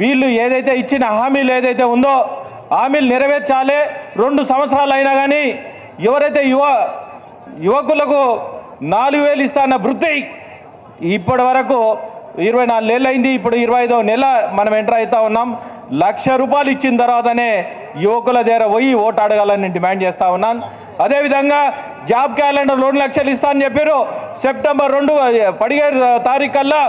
వీళ్ళు ఏదైతే ఇచ్చిన హామీలు ఏదైతే ఉందో హామీలు నెరవేర్చాలి. రెండు సంవత్సరాలు అయినా కానీ ఎవరైతే యువ యువకులకు నాలుగు వేలు ఇస్తాన్న వృత్తి ఇప్పటి వరకు ఇరవై నాలుగు నెలలు అయింది. ఇప్పుడు ఇరవై ఐదో నెల మనం ఎంటర్ అవుతా ఉన్నాం. లక్ష రూపాయలు ఇచ్చిన తర్వాతనే యువకుల దగ్గర పోయి ఓటు అడగాలని నేను డిమాండ్ చేస్తా ఉన్నాను. అదేవిధంగా జాబ్ క్యాలెండర్ రెండు లక్షలు ఇస్తా అని చెప్పారు. సెప్టెంబర్ రెండు పదిహేడు తారీఖు కల్లా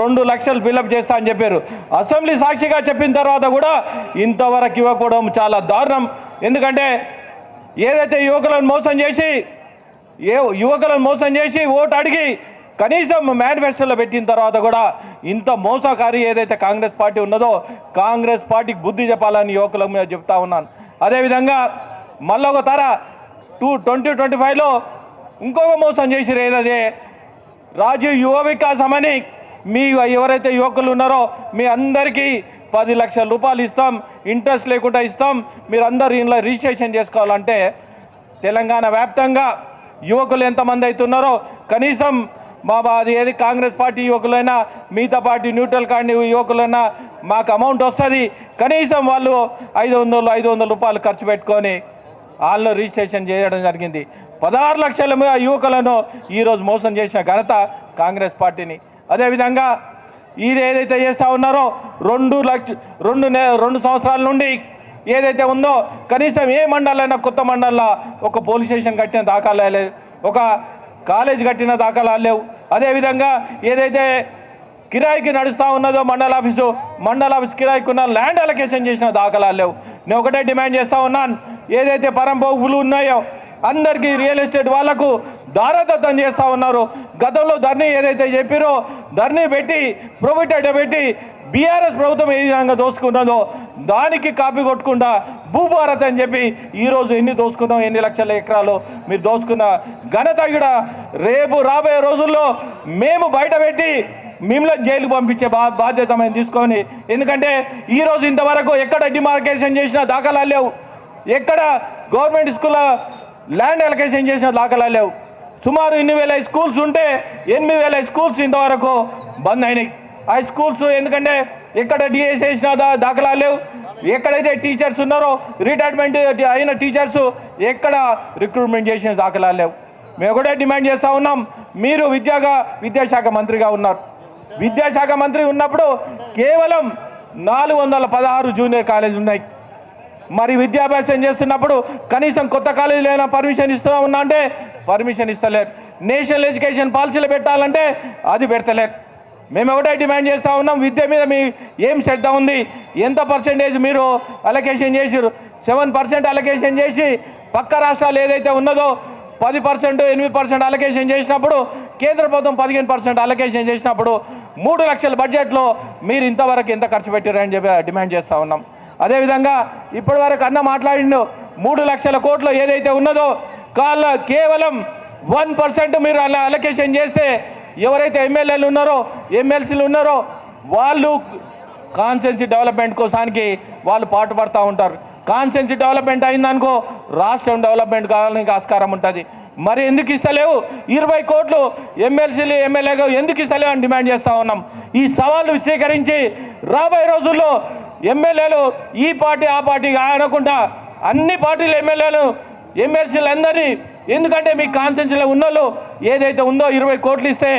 రెండు లక్షలు ఫిలప్ చేస్తా అని చెప్పారు. అసెంబ్లీ సాక్షిగా చెప్పిన తర్వాత కూడా ఇంతవరకు ఇవ్వకపోవడం చాలా దారుణం. ఎందుకంటే ఏదైతే యువకులను మోసం చేసి ఏ యువకులను మోసం చేసి ఓటు అడిగి కనీసం మేనిఫెస్టోలో పెట్టిన తర్వాత కూడా ఇంత మోసకారి ఏదైతే కాంగ్రెస్ పార్టీ ఉన్నదో కాంగ్రెస్ పార్టీకి బుద్ధి చెప్పాలని యువకులకు మీద చెప్తా ఉన్నాను. అదేవిధంగా మళ్ళీ ఒక తర టూ ట్వంటీ ట్వంటీ ఫైవ్లో ఇంకొక మోసం చేసిరు ఏదదే? రాజీవ్ యువ వికాసం అని మీ ఎవరైతే యువకులు ఉన్నారో మీ అందరికీ పది లక్షల రూపాయలు ఇస్తాం ఇంట్రెస్ట్ లేకుండా ఇస్తాం మీరందరూ ఇంట్లో రిజిస్ట్రేషన్ చేసుకోవాలంటే తెలంగాణ వ్యాప్తంగా యువకులు ఎంతమంది అవుతున్నారో కనీసం మా అది ఏది కాంగ్రెస్ పార్టీ యువకులైనా మిగతా పార్టీ న్యూట్రల్ కాండి యువకులైనా మాకు అమౌంట్ వస్తుంది. కనీసం వాళ్ళు ఐదు వందలు ఐదు వందల రూపాయలు ఖర్చు పెట్టుకొని వాళ్ళు రిజిస్ట్రేషన్ చేయడం జరిగింది. పదహారు లక్షల యువకులను ఈరోజు మోసం చేసిన ఘనత కాంగ్రెస్ పార్టీని. అదేవిధంగా ఇది ఏదైతే చేస్తూ ఉన్నారో రెండు లక్ష రెండు రెండు సంవత్సరాల నుండి ఏదైతే ఉందో కనీసం ఏ మండలైనా కొత్త మండలంలో ఒక పోలీస్ స్టేషన్ కట్టిన దాఖలా లేవు ఒక కాలేజ్ కట్టిన దాఖలాలు లేవు. అదేవిధంగా ఏదైతే కిరాయికి నడుస్తూ ఉన్నదో మండల ఆఫీసు మండల ఆఫీస్ కిరాయికి ఉన్న ల్యాండ్ అలొకేషన్ చేసిన దాఖలాలు లేవు. నేను ఒకటే డిమాండ్ చేస్తా ఉన్నాను. ఏదైతే పరంపోగులు ఉన్నాయో అందరికీ రియల్ ఎస్టేట్ వాళ్ళకు దారదత్తం చేస్తూ ఉన్నారు. గతంలో ధర్నీ ఏదైతే చెప్పారో ధర్నీ పెట్టి ప్రొవిటెడ్ పెట్టి బీఆర్ఎస్ ప్రభుత్వం ఏ విధంగా దోసుకున్నదో దానికి కాపీ కొట్టకుండా భూభారత్ అని చెప్పి ఈరోజు ఎన్ని దోసుకున్నాం ఎన్ని లక్షల ఎకరాలు మీరు దోసుకున్న ఘనత కూడా రేపు రాబోయే రోజుల్లో మేము బయట పెట్టి మిమ్మల్ని జైలుకు పంపించే బా బాధ్యత మేము తీసుకొని ఎందుకంటే ఈరోజు ఇంతవరకు ఎక్కడ డిమార్కేషన్ చేసిన దాఖలాలు లేవు. ఎక్కడ గవర్నమెంట్ స్కూల్ ల్యాండ్ అలొకేషన్ చేసిన దాఖలా లేవు. సుమారు ఎన్ని వేల స్కూల్స్ ఉంటే ఎనిమిది వేల స్కూల్స్ ఇంతవరకు బంద్ అయినాయి. ఆ స్కూల్స్ ఎందుకంటే ఎక్కడ డిఎస్ చేసిన దాఖలా లేవు. ఎక్కడైతే టీచర్స్ ఉన్నారో రిటైర్మెంట్ అయిన టీచర్స్ ఎక్కడ రిక్రూట్మెంట్ చేసిన దాఖలా లేవు. మేము కూడా డిమాండ్ చేస్తూ ఉన్నాం. మీరు విద్యాగా విద్యాశాఖ మంత్రిగా ఉన్నారు. విద్యాశాఖ మంత్రి ఉన్నప్పుడు కేవలం నాలుగు వందల పదహారు జూనియర్ కాలేజీలు ఉన్నాయి. మరి విద్యాభ్యాసం చేస్తున్నప్పుడు కనీసం కొత్త కాలేజీలో అయినా పర్మిషన్ ఇస్తూ ఉన్నా అంటే పర్మిషన్ ఇస్తలేరు. నేషనల్ ఎడ్యుకేషన్ పాలసీలు పెట్టాలంటే అది పెడతలేరు. మేము ఒకటే డిమాండ్ చేస్తూ ఉన్నాం విద్య మీద మీ ఏం శ్రద్ధ ఉంది ఎంత పర్సెంటేజ్ మీరు అలొకేషన్ చేసారు సెవెన్ పర్సెంట్ అలొకేషన్ చేసి పక్క రాష్ట్రాలు ఏదైతే ఉన్నదో పది పర్సెంట్ ఎనిమిది పర్సెంట్ అలొకేషన్ చేసినప్పుడు కేంద్ర ప్రభుత్వం పదిహేను పర్సెంట్ అలొకేషన్ చేసినప్పుడు మూడు లక్షల బడ్జెట్లో మీరు ఇంతవరకు ఎంత ఖర్చు పెట్టారని చెప్పి డిమాండ్ చేస్తూ ఉన్నాం. అదేవిధంగా ఇప్పటి వరకు అన్న మాట్లాడిండు మూడు లక్షల కోట్లు ఏదైతే ఉన్నదో కాళ్ళ కేవలం వన్ పర్సెంట్ మీరు అలా అలొకేషన్ చేస్తే ఎవరైతే ఎమ్మెల్యేలు ఉన్నారో ఎమ్మెల్సీలు ఉన్నారో వాళ్ళు కాన్సెన్సీ డెవలప్మెంట్ కోసానికి వాళ్ళు పాటుపడతా ఉంటారు. కాన్సెన్సీ డెవలప్మెంట్ అయిందనుకో రాష్ట్రం డెవలప్మెంట్ కావాలని ఆస్కారం ఉంటుంది. మరి ఎందుకు ఇస్తలేవు? ఇరవై కోట్లు ఎమ్మెల్సీలు ఎమ్మెల్యేగా ఎందుకు ఇస్తలేవు అని డిమాండ్ చేస్తూ ఉన్నాం. ఈ సవాళ్ళు స్వీకరించి రాబోయే రోజుల్లో ఎమ్మెల్యేలు ఈ పార్టీ ఆ పార్టీ అనకుండా అన్ని పార్టీల ఎమ్మెల్యేలు ఎమ్మెల్సీలు అందరినీ ఎందుకంటే మీ కాన్సెన్సీలో ఉన్నోళ్ళు ఏదైతే ఉందో ఇరవై కోట్లు ఇస్తే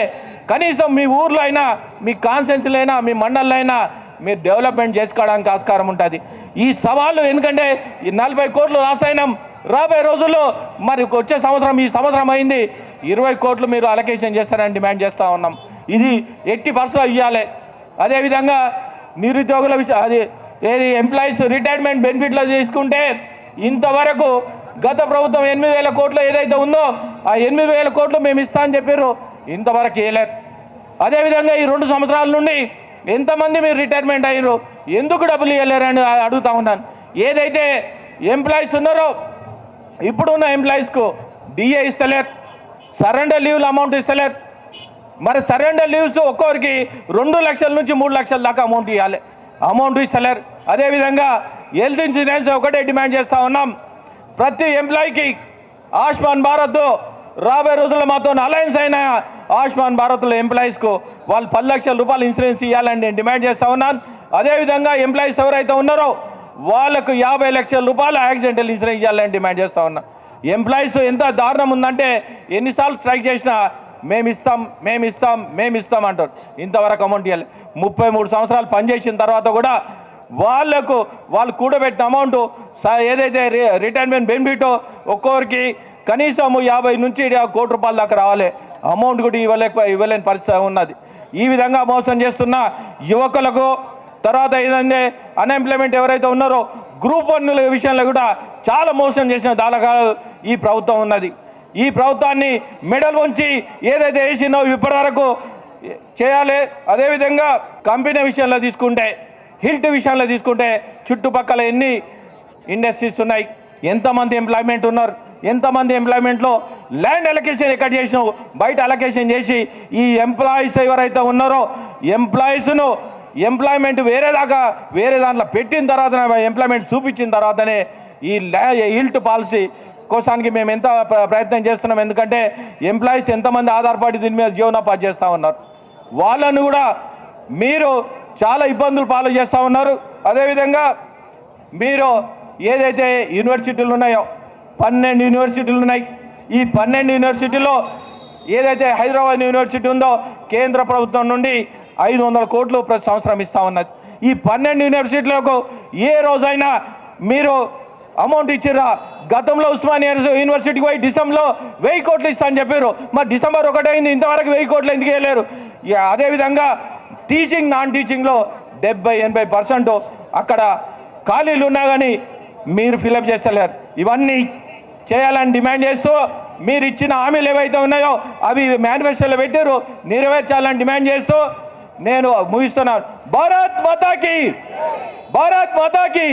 కనీసం మీ ఊర్లో అయినా మీ కాన్సెన్సీలో అయినా మీ మండల్లో అయినా మీరు డెవలప్మెంట్ చేసుకోవడానికి ఆస్కారం ఉంటుంది. ఈ సవాళ్ళు ఎందుకంటే ఈ నలభై కోట్లు రాసాయనం రాబోయే రోజుల్లో మరి వచ్చే సంవత్సరం ఈ సంవత్సరం అయింది. ఇరవై కోట్లు మీరు అలొకేషన్ చేస్తారని డిమాండ్ చేస్తూ ఉన్నాం. ఇది ఎట్టి పర్సలో ఇవ్వాలి అదేవిధంగా నిరుద్యోగుల విషయం అది ఏది ఎంప్లాయీస్ రిటైర్మెంట్ బెనిఫిట్లో తీసుకుంటే ఇంతవరకు గత ప్రభుత్వం ఎనిమిది వేల కోట్లు ఏదైతే ఉందో ఆ ఎనిమిది వేల కోట్లు మేము ఇస్తామని చెప్పారు ఇంతవరకు వేయలేదు అదేవిధంగా ఈ రెండు సంవత్సరాల నుండి ఎంతమంది మీరు రిటైర్మెంట్ అయ్యారు ఎందుకు డబ్బులు ఇవ్వలేరని అడుగుతా ఉన్నాను. ఏదైతే ఎంప్లాయీస్ ఉన్నారో ఇప్పుడున్న ఎంప్లాయీస్కు డిఏ ఇస్తలేదు. సరెండర్ లీవ్ల అమౌంట్ ఇస్తలేదు. మరి సరెండర్ లీవ్స్ ఒక్కొక్కరికి రెండు లక్షల నుంచి మూడు లక్షల దాకా అమౌంట్ ఇవ్వాలి. అమౌంట్ ఇస్తలేరు. అదేవిధంగా హెల్త్ ఇన్సూరెన్స్ ఒకటే డిమాండ్ చేస్తూ ఉన్నాం. ప్రతి ఎంప్లాయీకి ఆయుష్మాన్ భారత్ రాబోయే రోజుల్లో మాతో అలయన్స్ అయిన ఆయుష్మాన్ భారత్లో ఎంప్లాయీస్కు వాళ్ళు పది లక్షల రూపాయలు ఇన్సూరెన్స్ ఇవ్వాలని నేను డిమాండ్ చేస్తూ ఉన్నాను. అదేవిధంగా ఎంప్లాయీస్ ఎవరైతే ఉన్నారో వాళ్ళకు యాభై లక్షల రూపాయలు యాక్సిడెంటల్ ఇన్సూరెన్స్ ఇవ్వాలని డిమాండ్ చేస్తా ఉన్నాను ఎంప్లాయీస్ ఎంత దారుణం ఉందంటే ఎన్నిసార్లు స్ట్రైక్ చేసినా మేము ఇస్తాం మేము ఇస్తాం మేము ఇస్తాం అంటారు. ఇంతవరకు అమౌంట్ ఇవ్వాలి ముప్పై మూడు సంవత్సరాలు పనిచేసిన తర్వాత కూడా వాళ్ళకు వాళ్ళు కూడబెట్టిన అమౌంట్ ఏదైతే రి- రిటైర్మెంట్ బెనిఫిట్ ఒక్కొక్కరికి కనీసం యాభై నుంచి కోటి రూపాయల దాకా రావాలి. అమౌంట్ కూడా ఇవ్వలేక ఇవ్వలేని పరిస్థితి ఉన్నది. ఈ విధంగా మోసం చేస్తున్న యువకులకు తర్వాత ఏదంటే అన్ఎంప్లాయ్మెంట్ ఎవరైతే ఉన్నారో గ్రూప్ వన్ల విషయంలో కూడా చాలా మోసం చేసిన దాలకాలు ఈ ప్రభుత్వం ఉన్నది. ఈ ప్రభుత్వాన్ని మెడల్ ఉంచి ఏదైతే వేసిందో ఇప్పటి వరకు చేయాలి. అదేవిధంగా కంపెనీ విషయంలో తీసుకుంటే హిల్ట్ విషయంలో తీసుకుంటే చుట్టుపక్కల ఎన్ని ఇండస్ట్రీస్ ఉన్నాయి? ఎంతమంది ఎంప్లాయ్మెంట్ ఉన్నారు? ఎంతమంది ఎంప్లాయ్మెంట్లో ల్యాండ్ అలొకేషన్ ఎక్కడ చేసినావు? బయట అలొకేషన్ చేసి ఈ ఎంప్లాయీస్ ఎవరైతే ఉన్నారో ఎంప్లాయీస్ను ఎంప్లాయ్మెంట్ వేరే దాకా వేరే దాంట్లో పెట్టిన తర్వాత ఎంప్లాయ్మెంట్ చూపించిన తర్వాతనే ఈ ల్యా హిల్ట్ పాలసీ కోసానికి మేము ఎంత ప్ర- ప్రయత్నం చేస్తున్నాం ఎందుకంటే ఎంప్లాయీస్ ఎంతమంది ఆధారపడి దీని మీద జీవనోపాధి చేస్తూ ఉన్నారు. వాళ్ళను కూడా మీరు చాలా ఇబ్బందులు పాలు చేస్తూ ఉన్నారు. అదేవిధంగా మీరు ఏదైతే యూనివర్సిటీలు ఉన్నాయో పన్నెండు యూనివర్సిటీలు ఉన్నాయి. ఈ పన్నెండు యూనివర్సిటీలో ఏదైతే హైదరాబాద్ యూనివర్సిటీ ఉందో కేంద్ర ప్రభుత్వం నుండి ఐదు వందల కోట్లు ప్రతి సంవత్సరం ఇస్తా ఉన్నది. ఈ పన్నెండు యూనివర్సిటీలకు ఏ రోజైనా మీరు అమౌంట్ ఇచ్చిర్రా? గతంలో ఉస్మానియా యూనివర్సిటీకి పోయి డిసెంబర్లో వెయ్యి కోట్లు ఇస్తా అని చెప్పారు. మరి డిసెంబర్ ఒకటైంది ఇంతవరకు వెయ్యి కోట్లు ఎందుకు వేయలేరు అదేవిధంగా టీచింగ్ నాన్ టీచింగ్లో డెబ్బై ఎనభై పర్సెంట్ అక్కడ ఖాళీలు ఉన్నా కానీ మీరు ఫిలప్ చేస్తలేరు. ఇవన్నీ చేయాలని డిమాండ్ చేస్తూ మీరు ఇచ్చిన హామీలు ఏవైతే ఉన్నాయో అవి మేనిఫెస్టోలో పెట్టారు. నెరవేర్చాలని డిమాండ్ చేస్తూ నేను ముగిస్తున్నాను. భారత్ మాతాకి! భారత్ మాతాకి!